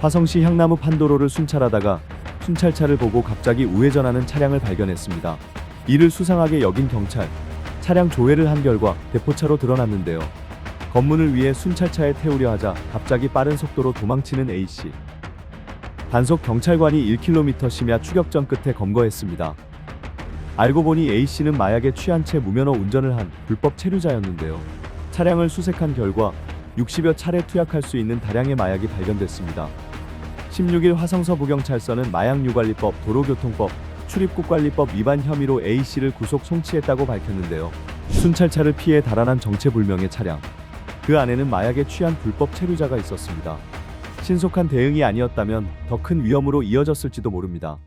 화성시 향나무 판도로를 순찰하다가 순찰차를 보고 갑자기 우회전하는 차량을 발견했습니다. 이를 수상하게 여긴 경찰. 차량 조회를 한 결과 대포차로 드러났는데요. 검문을 위해 순찰차에 태우려 하자 갑자기 빠른 속도로 도망치는 A씨. 단속 경찰관이 1km 심야 추격전 끝에 검거했습니다. 알고 보니 A씨는 마약에 취한 채 무면허 운전을 한 불법 체류자였는데요. 차량을 수색한 결과 60여 차례 투약할 수 있는 다량의 마약이 발견됐습니다. 16일 화성서부경찰서는 마약류관리법, 도로교통법, 출입국관리법 위반 혐의로 A씨를 구속 송치했다고 밝혔는데요. 순찰차를 피해 달아난 정체불명의 차량. 그 안에는 마약에 취한 불법 체류자가 있었습니다. 신속한 대응이 아니었다면 더 큰 위험으로 이어졌을지도 모릅니다.